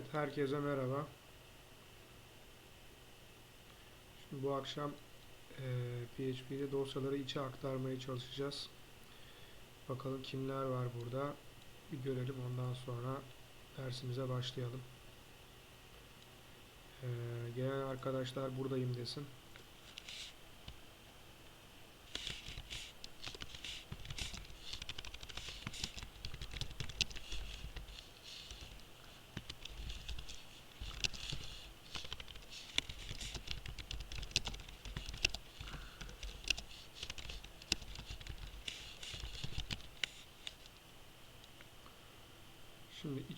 Evet, herkese merhaba. Şimdi bu akşam eee PHP'de dosyaları içe aktarmaya çalışacağız. Bakalım kimler var burada. Bir görelim ondan sonra dersimize başlayalım. Eee gelen arkadaşlar buradayım desin.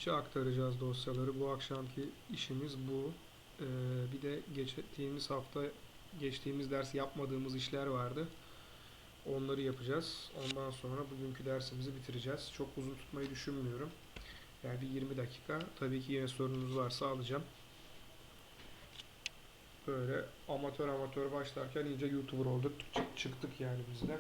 İçe aktaracağız dosyaları. Bu akşamki işimiz bu. Ee, bir de geçtiğimiz hafta geçtiğimiz ders yapmadığımız işler vardı. Onları yapacağız. Ondan sonra bugünkü dersimizi bitireceğiz. Çok uzun tutmayı düşünmüyorum. Yani bir 20 dakika. Tabii ki yine sorunuz varsa alacağım. Böyle amatör amatör başlarken iyice YouTuber olduk. Çık- çıktık yani biz de.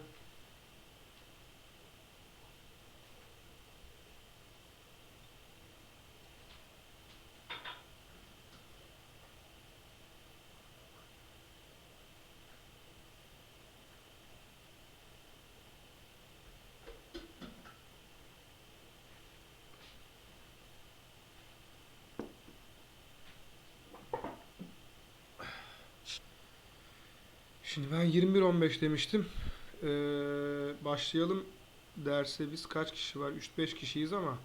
Şimdi ben 21-15 demiştim. Ee, başlayalım derse biz kaç kişi var? 3-5 kişiyiz ama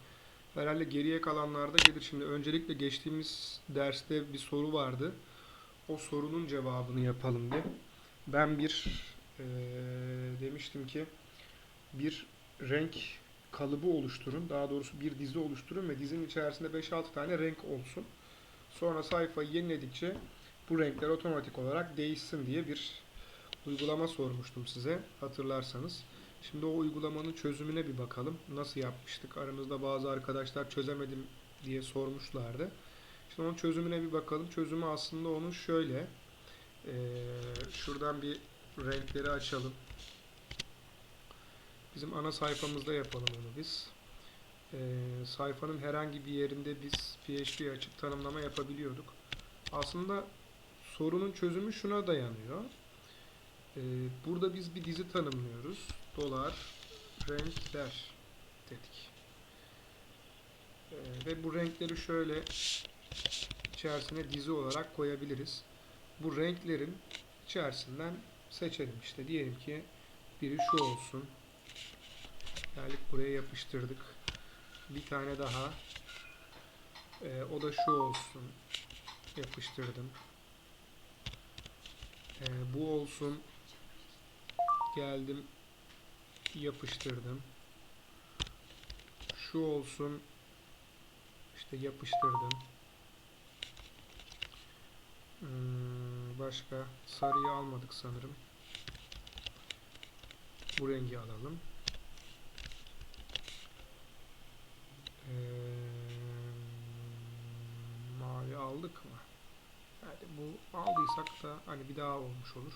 herhalde geriye kalanlar da gelir. Şimdi öncelikle geçtiğimiz derste bir soru vardı. O sorunun cevabını yapalım diye. Ben bir ee, demiştim ki bir renk kalıbı oluşturun. Daha doğrusu bir dizi oluşturun ve dizinin içerisinde 5-6 tane renk olsun. Sonra sayfayı yeniledikçe bu renkler otomatik olarak değişsin diye bir uygulama sormuştum size hatırlarsanız. Şimdi o uygulamanın çözümüne bir bakalım. Nasıl yapmıştık? Aranızda bazı arkadaşlar çözemedim diye sormuşlardı. Şimdi onun çözümüne bir bakalım. Çözümü aslında onun şöyle. Ee, şuradan bir renkleri açalım. Bizim ana sayfamızda yapalım onu biz. Ee, sayfanın herhangi bir yerinde biz PHP açıp tanımlama yapabiliyorduk. Aslında sorunun çözümü şuna dayanıyor. Ee, burada biz bir dizi tanımlıyoruz. Dolar renkler dedik. Ee, ve bu renkleri şöyle içerisine dizi olarak koyabiliriz. Bu renklerin içerisinden seçelim işte. Diyelim ki biri şu olsun. Geldik buraya yapıştırdık. Bir tane daha. Ee, o da şu olsun. Yapıştırdım. Ee, bu olsun. Geldim. Yapıştırdım. Şu olsun. İşte yapıştırdım. Hmm, başka sarıyı almadık sanırım. Bu rengi alalım. Ee, mavi aldık mı? Hadi bu aldıysak da hani bir daha olmuş olur.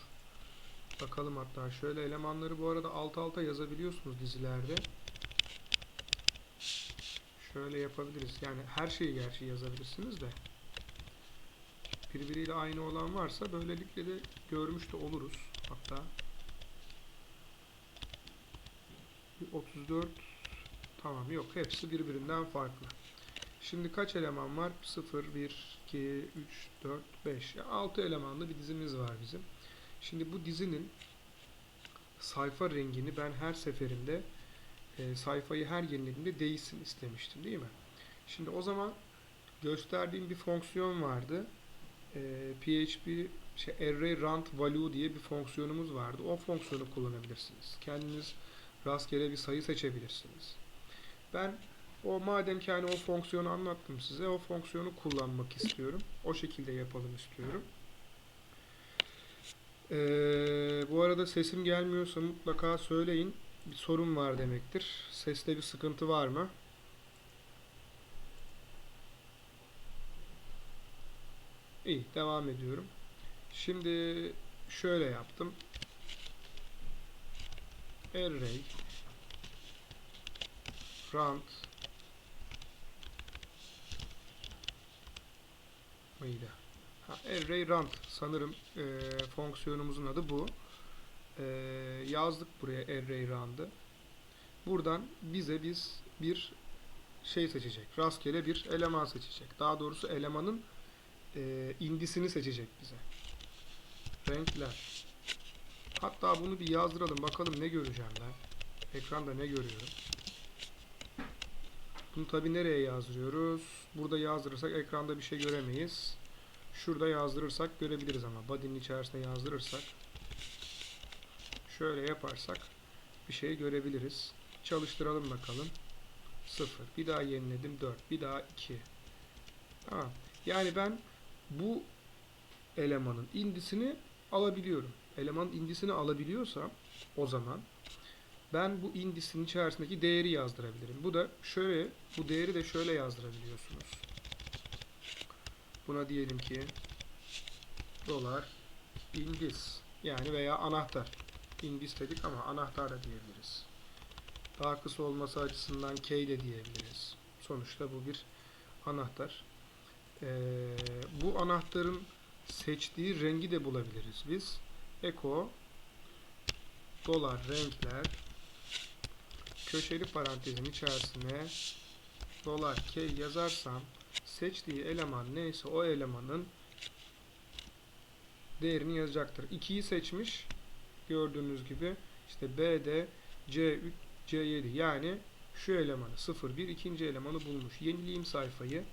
Bakalım hatta şöyle elemanları bu arada alt alta yazabiliyorsunuz dizilerde. Şöyle yapabiliriz. Yani her şeyi gerçi yazabilirsiniz de. Birbiriyle aynı olan varsa böylelikle de görmüş de oluruz. Hatta 34 tamam yok hepsi birbirinden farklı. Şimdi kaç eleman var? 0, 1, 2, 3, 4, 5. 6 elemanlı bir dizimiz var bizim. Şimdi bu dizinin sayfa rengini ben her seferinde e, sayfayı her yenilediğimde değişsin istemiştim değil mi? Şimdi o zaman gösterdiğim bir fonksiyon vardı. E, PHP şey, array rand value diye bir fonksiyonumuz vardı. O fonksiyonu kullanabilirsiniz. Kendiniz rastgele bir sayı seçebilirsiniz. Ben o madem ki hani o fonksiyonu anlattım size o fonksiyonu kullanmak istiyorum. O şekilde yapalım istiyorum. Ee, bu arada sesim gelmiyorsa mutlaka söyleyin. Bir sorun var demektir. Seste bir sıkıntı var mı? İyi, devam ediyorum. Şimdi şöyle yaptım. Array rand mıydı? Array rand sanırım e, fonksiyonumuzun adı bu. E, yazdık buraya array rand'ı. Buradan bize biz bir şey seçecek. Rastgele bir eleman seçecek. Daha doğrusu elemanın e, indisini seçecek bize. Renkler. Hatta bunu bir yazdıralım. Bakalım ne göreceğim ben. Ekranda ne görüyorum. Bunu tabi nereye yazdırıyoruz? Burada yazdırırsak ekranda bir şey göremeyiz. Şurada yazdırırsak görebiliriz ama body'nin içerisine yazdırırsak şöyle yaparsak bir şey görebiliriz. Çalıştıralım bakalım. 0. Bir daha yeniledim 4. Bir daha 2. Tamam. Yani ben bu elemanın indisini alabiliyorum. Elemanın indisini alabiliyorsam o zaman ben bu indisinin içerisindeki değeri yazdırabilirim. Bu da şöyle, bu değeri de şöyle yazdırabiliyorsunuz. Buna diyelim ki dolar indis yani veya anahtar. Indis dedik ama anahtar da diyebiliriz. Daha kısa olması açısından key de diyebiliriz. Sonuçta bu bir anahtar. Ee, bu anahtarın seçtiği rengi de bulabiliriz biz. Echo dolar renkler köşeli parantezin içerisine dolar key yazarsam seçtiği eleman neyse o elemanın değerini yazacaktır. 2'yi seçmiş gördüğünüz gibi işte B'de C3 C7 yani şu elemanı 0 1 ikinci elemanı bulmuş. Yenileyim sayfayı.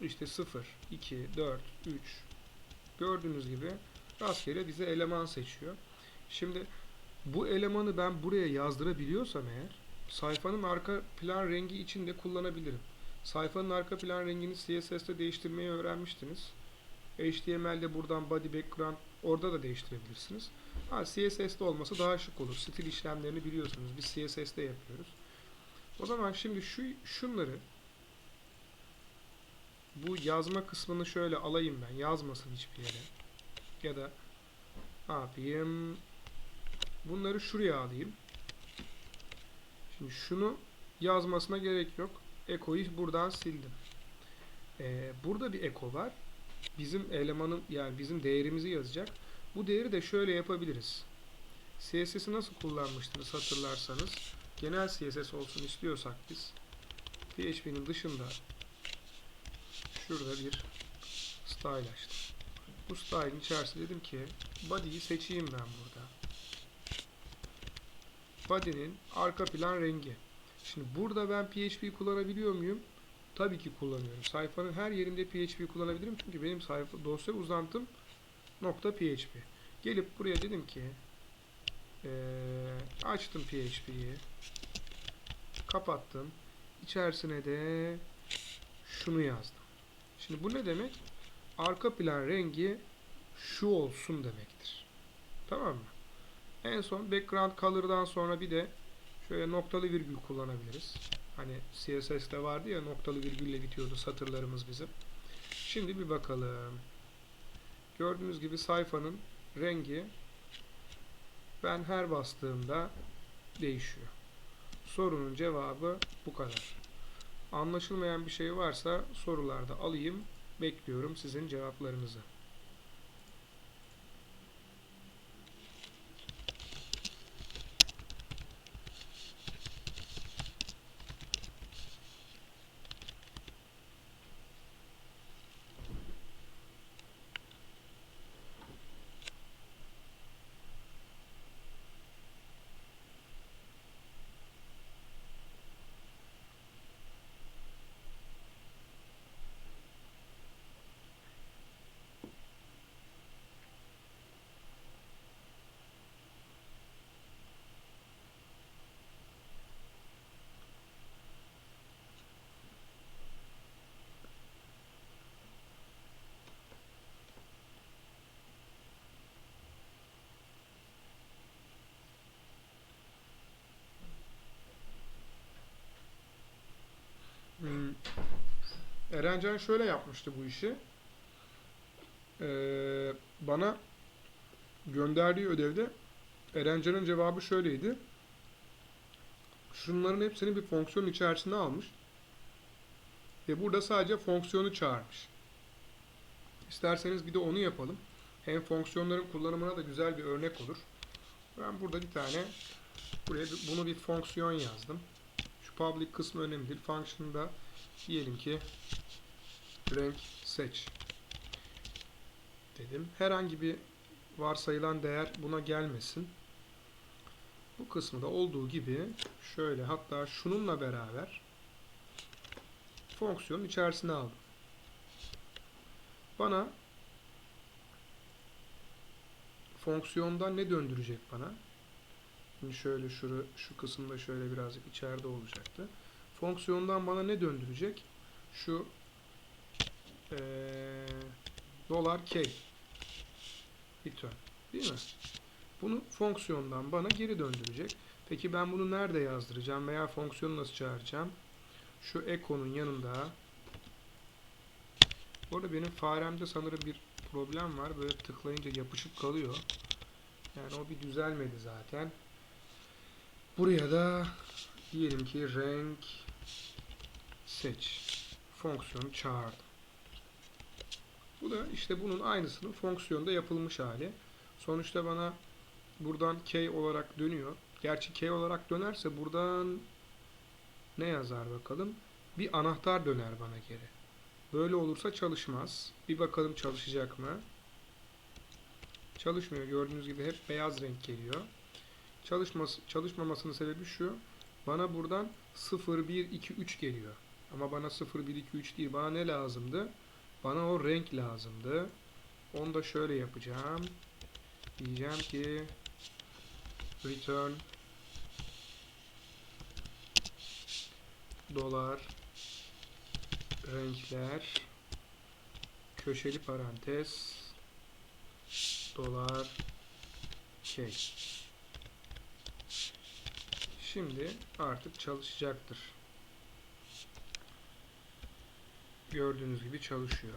İşte 0 2 4 3 gördüğünüz gibi rastgele bize eleman seçiyor. Şimdi bu elemanı ben buraya yazdırabiliyorsam eğer sayfanın arka plan rengi için de kullanabilirim. Sayfanın arka plan rengini CSS'te değiştirmeyi öğrenmiştiniz. HTML'de buradan body background orada da değiştirebilirsiniz. Ha, CSS'de olması daha şık olur. Stil işlemlerini biliyorsunuz. Biz CSS'de yapıyoruz. O zaman şimdi şu şunları bu yazma kısmını şöyle alayım ben. Yazmasın hiçbir yere. Ya da ne yapayım? Bunları şuraya alayım. Şimdi şunu yazmasına gerek yok. Eko'yu buradan sildim. Ee, burada bir eko var. Bizim elemanın yani bizim değerimizi yazacak. Bu değeri de şöyle yapabiliriz. CSS'i nasıl kullanmıştınız hatırlarsanız. Genel CSS olsun istiyorsak biz PHP'nin dışında şurada bir style açtım. Bu style'in içerisinde dedim ki body'yi seçeyim ben burada. Body'nin arka plan rengi. Şimdi burada ben PHP kullanabiliyor muyum? Tabii ki kullanıyorum. Sayfanın her yerinde PHP kullanabilirim. Çünkü benim sayfa dosya uzantım nokta .php. Gelip buraya dedim ki ee, açtım PHP'yi kapattım. İçerisine de şunu yazdım. Şimdi bu ne demek? Arka plan rengi şu olsun demektir. Tamam mı? En son background color'dan sonra bir de şöyle noktalı virgül kullanabiliriz. Hani CSS'de vardı ya noktalı virgülle bitiyordu satırlarımız bizim. Şimdi bir bakalım. Gördüğünüz gibi sayfanın rengi ben her bastığımda değişiyor. Sorunun cevabı bu kadar. Anlaşılmayan bir şey varsa sorularda alayım. Bekliyorum sizin cevaplarınızı. Hmm. Erencan şöyle yapmıştı bu işi. Ee, bana gönderdiği ödevde Erencan'ın cevabı şöyleydi. Şunların hepsini bir fonksiyon içerisine almış. Ve burada sadece fonksiyonu çağırmış. İsterseniz bir de onu yapalım. Hem fonksiyonların kullanımına da güzel bir örnek olur. Ben burada bir tane buraya bunu bir fonksiyon yazdım. Şu public kısmı önemli değil. Function'da diyelim ki renk seç dedim. Herhangi bir varsayılan değer buna gelmesin. Bu kısmı da olduğu gibi şöyle hatta şununla beraber fonksiyonun içerisine aldım. Bana fonksiyondan ne döndürecek bana? Şimdi şöyle şuru, şu kısımda şöyle birazcık içeride olacaktı. Fonksiyondan bana ne döndürecek? Şu eee dolar k return değil mi? Bunu fonksiyondan bana geri döndürecek. Peki ben bunu nerede yazdıracağım veya fonksiyonu nasıl çağıracağım? Şu echo'nun yanında bu arada benim faremde sanırım bir problem var. Böyle tıklayınca yapışıp kalıyor. Yani o bir düzelmedi zaten. Buraya da diyelim ki renk seç fonksiyonu çağırdım. Bu da işte bunun aynısının fonksiyonda yapılmış hali. Sonuçta bana buradan k olarak dönüyor. Gerçi k olarak dönerse buradan ne yazar bakalım? Bir anahtar döner bana geri. Böyle olursa çalışmaz. Bir bakalım çalışacak mı? Çalışmıyor. Gördüğünüz gibi hep beyaz renk geliyor. Çalışması, çalışmamasının sebebi şu. Bana buradan 0, 1, 2, 3 geliyor. Ama bana 0, 1, 2, 3 değil. Bana ne lazımdı? Bana o renk lazımdı. Onu da şöyle yapacağım. Diyeceğim ki return dolar renkler köşeli parantez dolar şey. Şimdi artık çalışacaktır. Gördüğünüz gibi çalışıyor.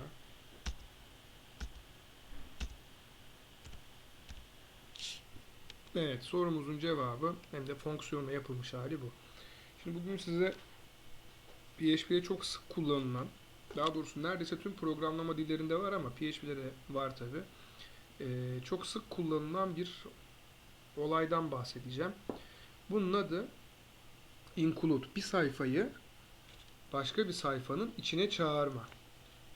Evet, sorumuzun cevabı hem de fonksiyonla yapılmış hali bu. Şimdi bugün size PHP'de çok sık kullanılan, daha doğrusu neredeyse tüm programlama dillerinde var ama PHP'de de var tabi. çok sık kullanılan bir olaydan bahsedeceğim. Bunun adı include. Bir sayfayı başka bir sayfanın içine çağırma.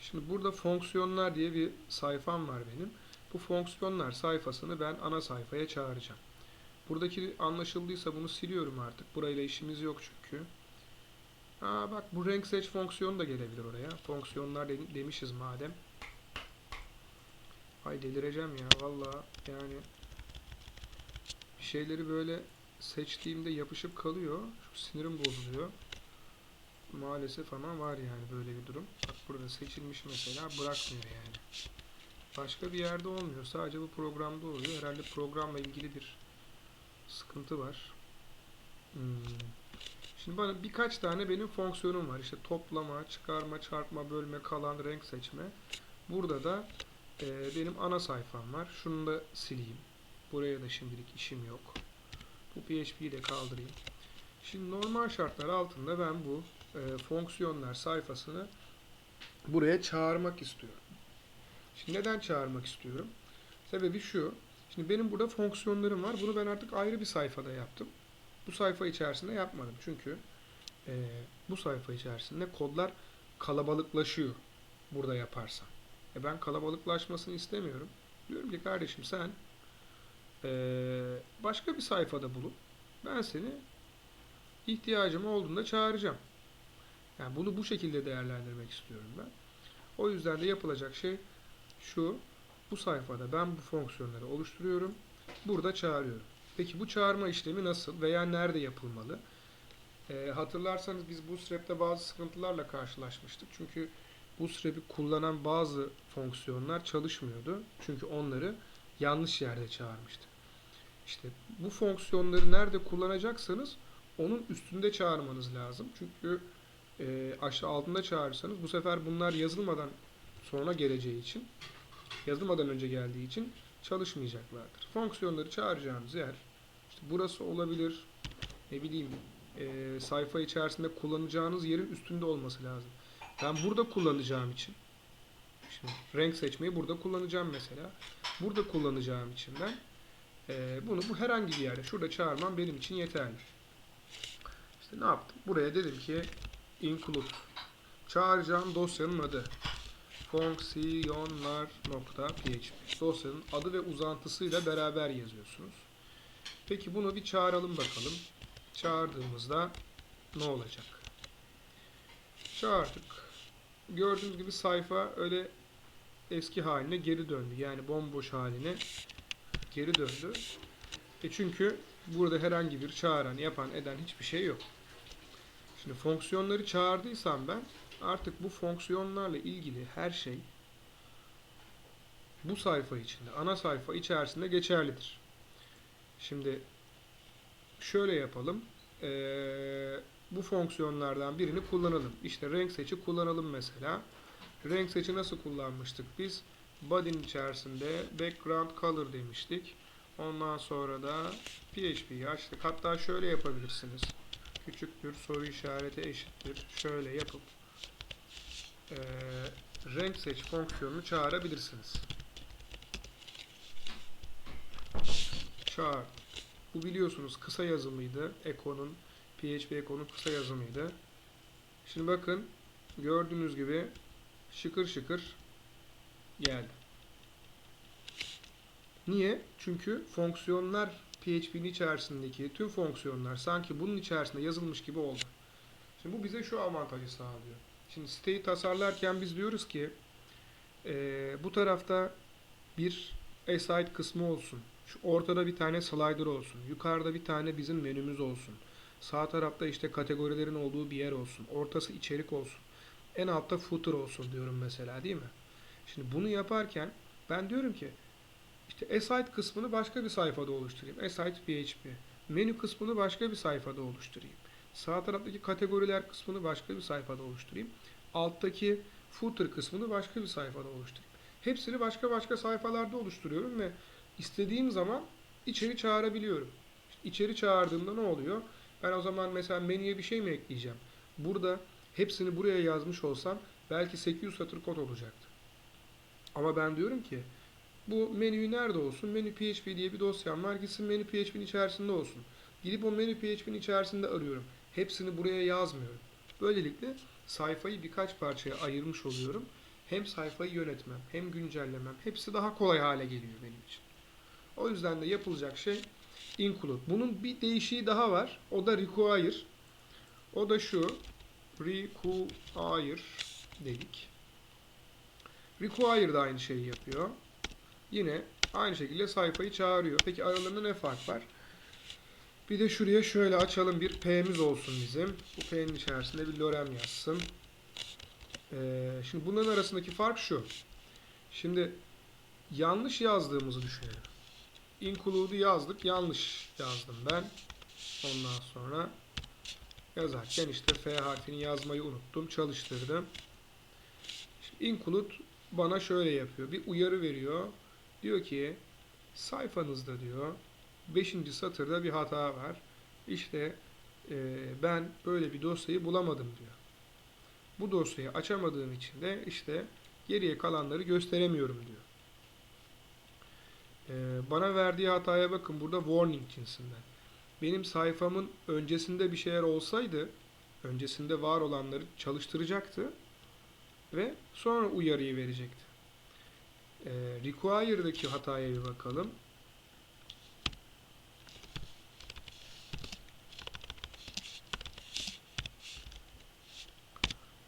Şimdi burada fonksiyonlar diye bir sayfam var benim. Bu fonksiyonlar sayfasını ben ana sayfaya çağıracağım. Buradaki anlaşıldıysa bunu siliyorum artık. Burayla işimiz yok çünkü. Aa bak bu renk seç fonksiyonu da gelebilir oraya. Fonksiyonlar de- demişiz madem. Ay delireceğim ya valla yani bir şeyleri böyle seçtiğimde yapışıp kalıyor. Çok sinirim bozuluyor. Maalesef ama var yani böyle bir durum. Bak burada seçilmiş mesela bırakmıyor yani. Başka bir yerde olmuyor. Sadece bu programda oluyor. Herhalde programla ilgili bir sıkıntı var. Hmm. Şimdi bana birkaç tane benim fonksiyonum var. İşte toplama, çıkarma, çarpma, bölme, kalan, renk seçme. Burada da e, benim ana sayfam var. Şunu da sileyim. Buraya da şimdilik işim yok. Bu PHP'yi de kaldırayım. Şimdi normal şartlar altında ben bu e, fonksiyonlar sayfasını buraya çağırmak istiyorum. Şimdi neden çağırmak istiyorum? Sebebi şu. Şimdi benim burada fonksiyonlarım var. Bunu ben artık ayrı bir sayfada yaptım. Bu sayfa içerisinde yapmadım. Çünkü e, bu sayfa içerisinde kodlar kalabalıklaşıyor burada yaparsam. E ben kalabalıklaşmasını istemiyorum. Diyorum ki kardeşim sen e, başka bir sayfada bulup ben seni ihtiyacım olduğunda çağıracağım. Yani bunu bu şekilde değerlendirmek istiyorum ben. O yüzden de yapılacak şey şu. Bu sayfada ben bu fonksiyonları oluşturuyorum. Burada çağırıyorum. Peki bu çağırma işlemi nasıl veya nerede yapılmalı? Ee, hatırlarsanız biz Bootstrap'te bazı sıkıntılarla karşılaşmıştık. Çünkü Bootstrap'i kullanan bazı fonksiyonlar çalışmıyordu. Çünkü onları yanlış yerde çağırmıştık. İşte bu fonksiyonları nerede kullanacaksanız onun üstünde çağırmanız lazım. Çünkü e, aşağı altında çağırırsanız bu sefer bunlar yazılmadan sonra geleceği için yazılmadan önce geldiği için çalışmayacaklardır. Fonksiyonları çağıracağınız yer işte burası olabilir. Ne bileyim e, sayfa içerisinde kullanacağınız yerin üstünde olması lazım. Ben burada kullanacağım için şimdi renk seçmeyi burada kullanacağım mesela. Burada kullanacağım için ben e, bunu bu herhangi bir yerde şurada çağırmam benim için yeterli. İşte ne yaptım? Buraya dedim ki include çağıracağım dosyanın adı fonksiyonlar.php dosyanın adı ve uzantısıyla beraber yazıyorsunuz. Peki bunu bir çağıralım bakalım. Çağırdığımızda ne olacak? Çağırdık. Gördüğünüz gibi sayfa öyle eski haline geri döndü. Yani bomboş haline geri döndü. E çünkü burada herhangi bir çağıran, yapan, eden hiçbir şey yok. Şimdi fonksiyonları çağırdıysam ben artık bu fonksiyonlarla ilgili her şey bu sayfa içinde, ana sayfa içerisinde geçerlidir. Şimdi şöyle yapalım. Ee, bu fonksiyonlardan birini kullanalım. İşte renk seçi kullanalım mesela. Renk seçi nasıl kullanmıştık biz? Body'nin içerisinde background color demiştik. Ondan sonra da PHP'yi açtık. Hatta şöyle yapabilirsiniz. Küçüktür, soru işareti eşittir. Şöyle yapıp eee, renk seç fonksiyonunu çağırabilirsiniz. Çağır. Bu biliyorsunuz kısa yazımıydı. Echo'nun, PHP Echo'nun kısa yazımıydı. Şimdi bakın gördüğünüz gibi şıkır şıkır geldi. Niye? Çünkü fonksiyonlar PHP'nin içerisindeki tüm fonksiyonlar sanki bunun içerisinde yazılmış gibi oldu. Şimdi bu bize şu avantajı sağlıyor. Şimdi siteyi tasarlarken biz diyoruz ki eee, bu tarafta bir aside kısmı olsun. Şu ortada bir tane slider olsun. Yukarıda bir tane bizim menümüz olsun. Sağ tarafta işte kategorilerin olduğu bir yer olsun. Ortası içerik olsun. En altta footer olsun diyorum mesela değil mi? Şimdi bunu yaparken ben diyorum ki işte aside kısmını başka bir sayfada oluşturayım. Aside PHP. Menü kısmını başka bir sayfada oluşturayım. Sağ taraftaki kategoriler kısmını başka bir sayfada oluşturayım. Alttaki footer kısmını başka bir sayfada oluşturayım. Hepsini başka başka sayfalarda oluşturuyorum ve istediğim zaman içeri çağırabiliyorum. İşte içeri çağırdığımda ne oluyor? Ben o zaman mesela menüye bir şey mi ekleyeceğim? Burada hepsini buraya yazmış olsam belki 800 satır kod olacaktı. Ama ben diyorum ki bu menüyü nerede olsun? Menü PHP diye bir dosyam var. Gitsin menü PHP'nin içerisinde olsun. Gidip o menü PHP'nin içerisinde arıyorum. Hepsini buraya yazmıyorum. Böylelikle sayfayı birkaç parçaya ayırmış oluyorum. Hem sayfayı yönetmem, hem güncellemem. Hepsi daha kolay hale geliyor benim için. O yüzden de yapılacak şey include. Bunun bir değişiği daha var. O da require. O da şu. Require dedik. Require da aynı şeyi yapıyor. Yine aynı şekilde sayfayı çağırıyor. Peki aralarında ne fark var? Bir de şuraya şöyle açalım bir P'miz olsun bizim. Bu P'nin içerisinde bir lorem yazsın. Ee, şimdi bunların arasındaki fark şu. Şimdi yanlış yazdığımızı düşünelim. Include'u yazdık. Yanlış yazdım ben. Ondan sonra yazarken işte F harfini yazmayı unuttum. Çalıştırdım. Şimdi include bana şöyle yapıyor. Bir uyarı veriyor. Diyor ki sayfanızda diyor 5. satırda bir hata var. İşte e, ben böyle bir dosyayı bulamadım diyor. Bu dosyayı açamadığım için de işte geriye kalanları gösteremiyorum diyor. E, bana verdiği hataya bakın burada warning cinsinden. Benim sayfamın öncesinde bir şeyler olsaydı öncesinde var olanları çalıştıracaktı ve sonra uyarıyı verecekti. E, require'daki hataya bir bakalım.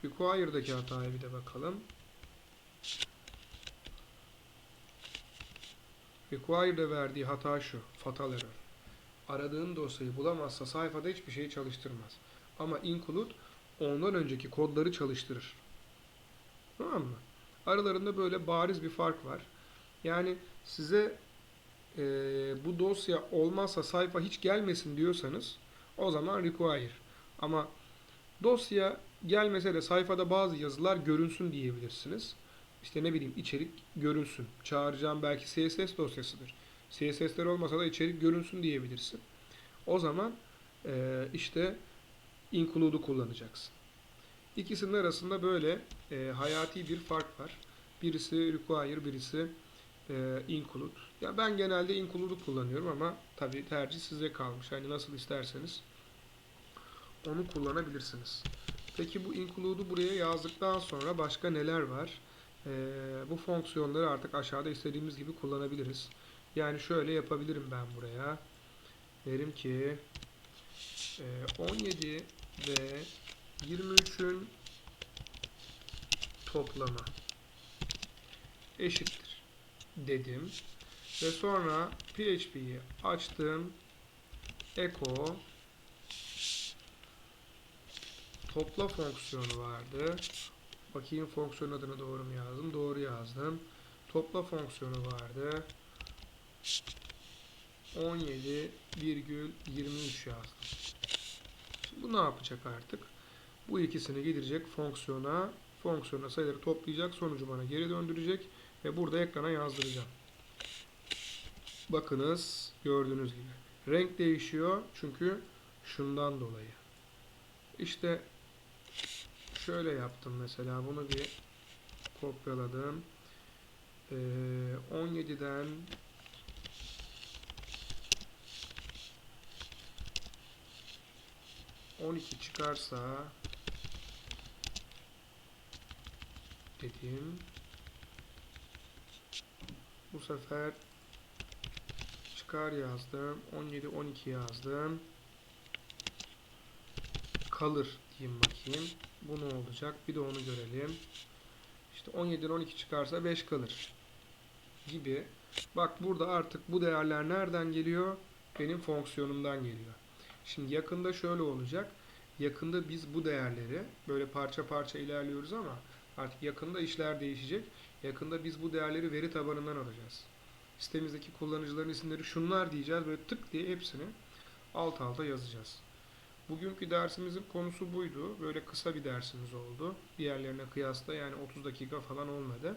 Require'daki hataya bir de bakalım. Require'da verdiği hata şu. Fatal error. Aradığın dosyayı bulamazsa sayfada hiçbir şeyi çalıştırmaz. Ama include ondan önceki kodları çalıştırır. Tamam mı? Aralarında böyle bariz bir fark var. Yani size e, bu dosya olmazsa sayfa hiç gelmesin diyorsanız o zaman require. Ama dosya gelmese de sayfada bazı yazılar görünsün diyebilirsiniz. İşte ne bileyim içerik görünsün. Çağıracağım belki CSS dosyasıdır. CSS'ler olmasa da içerik görünsün diyebilirsin. O zaman e, işte include'u kullanacaksın. İkisinin arasında böyle e, hayati bir fark var. Birisi require, birisi e, include. Ya ben genelde include'u kullanıyorum ama tabii tercih size kalmış. Hani nasıl isterseniz onu kullanabilirsiniz. Peki bu include'u buraya yazdıktan sonra başka neler var? E, bu fonksiyonları artık aşağıda istediğimiz gibi kullanabiliriz. Yani şöyle yapabilirim ben buraya. Derim ki e, 17 ve 23'ün toplamı eşittir dedim. Ve sonra PHP'yi açtım. Echo topla fonksiyonu vardı. Bakayım fonksiyon adını doğru mu yazdım? Doğru yazdım. Topla fonksiyonu vardı. 17,23 yazdım. Şimdi bu ne yapacak artık? Bu ikisini gidirecek fonksiyona. Fonksiyona sayıları toplayacak. Sonucu bana geri döndürecek. Ve burada ekrana yazdıracağım. Bakınız gördüğünüz gibi. Renk değişiyor. Çünkü şundan dolayı. İşte şöyle yaptım mesela. Bunu bir kopyaladım. Ee, 17'den on iki çıkarsa dedim. Bu sefer çıkar yazdım. 17 12 yazdım. Kalır diyeyim bakayım. Bu ne olacak? Bir de onu görelim. İşte 17'den 12 çıkarsa 5 kalır. Gibi. Bak burada artık bu değerler nereden geliyor? Benim fonksiyonumdan geliyor. Şimdi yakında şöyle olacak. Yakında biz bu değerleri böyle parça parça ilerliyoruz ama artık yakında işler değişecek. Yakında biz bu değerleri veri tabanından alacağız. Sitemizdeki kullanıcıların isimleri şunlar diyeceğiz. Böyle tık diye hepsini alt alta yazacağız. Bugünkü dersimizin konusu buydu. Böyle kısa bir dersimiz oldu. Diğerlerine kıyasla yani 30 dakika falan olmadı.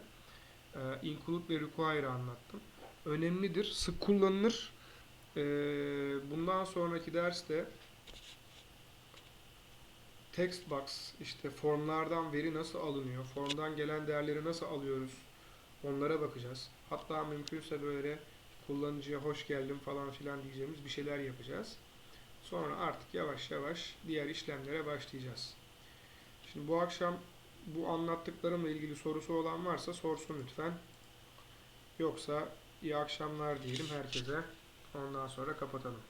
Ee, include ve require anlattım. Önemlidir, sık kullanılır. Ee, bundan sonraki derste text box işte formlardan veri nasıl alınıyor, formdan gelen değerleri nasıl alıyoruz onlara bakacağız. Hatta mümkünse böyle kullanıcıya hoş geldin falan filan diyeceğimiz bir şeyler yapacağız. Sonra artık yavaş yavaş diğer işlemlere başlayacağız. Şimdi bu akşam bu anlattıklarımla ilgili sorusu olan varsa sorsun lütfen. Yoksa iyi akşamlar diyelim herkese. Ondan sonra kapatalım.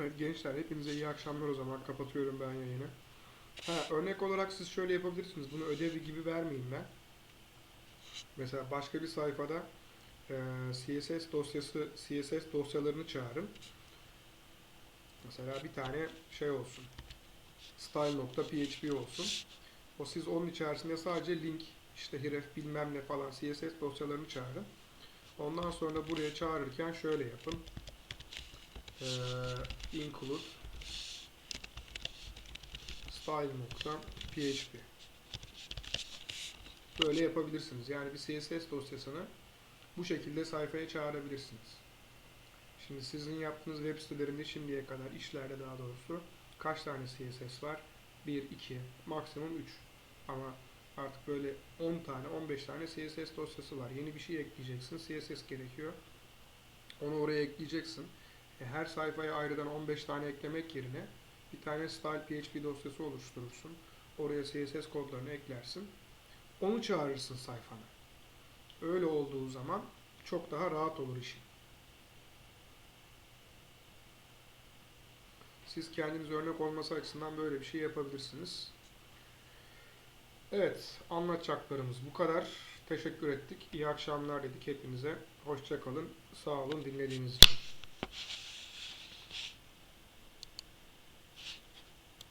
Evet gençler hepinize iyi akşamlar o zaman. Kapatıyorum ben yayını. Ha, örnek olarak siz şöyle yapabilirsiniz. Bunu ödevi gibi vermeyeyim ben. Mesela başka bir sayfada e, CSS dosyası CSS dosyalarını çağırın. Mesela bir tane şey olsun. style.php olsun. O siz onun içerisinde sadece link işte href bilmem ne falan CSS dosyalarını çağırın. Ondan sonra buraya çağırırken şöyle yapın. Ee, include style.php Böyle yapabilirsiniz. Yani bir CSS dosyasını bu şekilde sayfaya çağırabilirsiniz. Şimdi sizin yaptığınız web sitelerinde şimdiye kadar işlerde daha doğrusu kaç tane CSS var? 1, 2, maksimum 3. Ama artık böyle 10 tane, 15 tane CSS dosyası var. Yeni bir şey ekleyeceksin. CSS gerekiyor. Onu oraya ekleyeceksin. E, her sayfaya ayrıdan 15 tane eklemek yerine bir tane style PHP dosyası oluşturursun. Oraya CSS kodlarını eklersin. Onu çağırırsın sayfana. Öyle olduğu zaman çok daha rahat olur işin. Siz kendiniz örnek olması açısından böyle bir şey yapabilirsiniz. Evet, anlatacaklarımız bu kadar. Teşekkür ettik. İyi akşamlar dedik hepinize. Hoşça kalın. Sağ olun dinlediğiniz için.